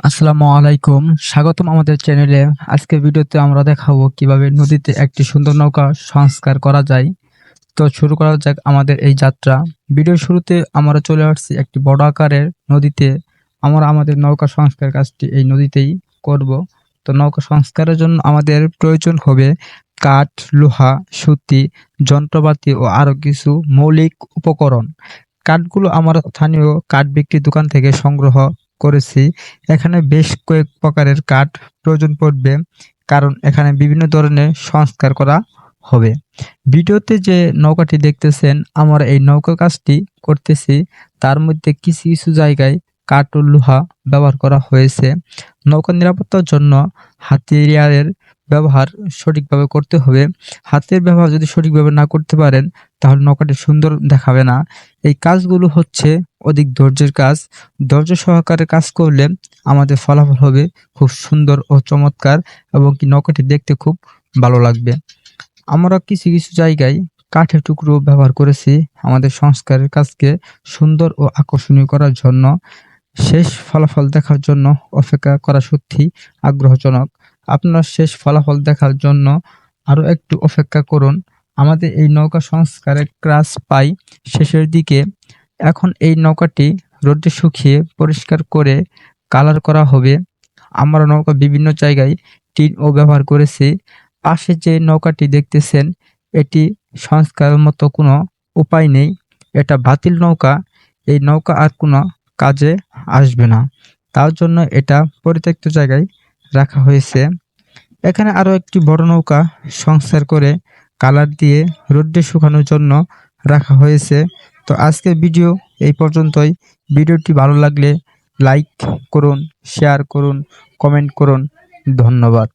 আসসালামু আলাইকুম। স্বাগতম আমাদের চ্যানেলে আজকে ভিডিওতে আমরা দেখাবো কীভাবে নদীতে একটি সুন্দর নৌকা সংস্কার করা যায়। তো শুরু করা যাক আমাদের এই যাত্রা। ভিডিও শুরুতে আমরা চলে আসছি একটি বড় আকারের নদীতে। আমরা আমাদের নৌকা সংস্কার কাজটি এই নদীতেই করব। তো নৌকা সংস্কারের জন্য আমাদের প্রয়োজন হবে কাঠ, লোহা, সুতি, যন্ত্রপাতি ও আরও কিছু মৌলিক উপকরণ। কাঠগুলো আমরা স্থানীয় কাঠ বিক্রি দোকান থেকে সংগ্রহ করেছি। এখানে বেশ কয়েক প্রকারের কাঠ প্রয়োজন পড়বে, কারণ এখানে বিভিন্ন ধরনের সংস্কার করা হবে। ভিডিওতে যে নৌকাটি দেখতেছেন, আমরা এই নৌকা কাজটি করতেছি। তার মধ্যে কিছু কিছু জায়গায় কাঠ ও লোহা ব্যবহার করা হয়েছে। নৌকা নিরাপত্তার জন্য হাতিয়ারের ব্যবহার সঠিকভাবে করতে হবে। হাতের ব্যবহার যদি সঠিকভাবে না করতে পারেন তাহলে নৌকাটি সুন্দর দেখাবে না। এই কাজগুলো হচ্ছে অধিক ধৈর্যের কাজ। ধৈর্য সহকারে কাজ করলে আমাদের ফলাফল হবে খুব সুন্দর ও চমৎকার এবং কি নৌকাটি দেখতে খুব ভালো লাগবে। আমরা কিছু কিছু জায়গায় কাঠের টুকরো ব্যবহার করেছি আমাদের সংস্কারের কাজকে সুন্দর ও আকর্ষণীয় করার জন্য। শেষ ফলাফল দেখার জন্য অপেক্ষা করা সত্যি আগ্রহজনক। আপনার শেষ ফলাফল দেখার জন্য আরও একটু অপেক্ষা করুন। আমাদের এই নৌকা সংস্কারের ক্রাস পাই, শেষের দিকে এখন এই নৌকাটি রোদে শুকিয়ে পরিষ্কার করে কালার করা হবে। আমরা নৌকা বিভিন্ন জায়গায় টিন ও ব্যবহার করেছি। পাশে যে নৌকাটি দেখতেছেন, এটি সংস্কারের মতো কোনো উপায় নেই। এটা বাতিল নৌকা। এই নৌকা আর কোনো কাজে আসবে না। তার জন্য এটা পরিত্যক্ত জায়গায় রাখা হয়েছে। এখানে আরও একটি বড় নৌকা সংস্কার করে কালার দিয়ে রোদ্রে শুকানোর জন্য রাখা হয়েছে। তো আজকের ভিডিও এই পর্যন্তই। ভিডিওটি ভালো লাগলে লাইক করুন শেয়ার করুন কমেন্ট করুন। ধন্যবাদ।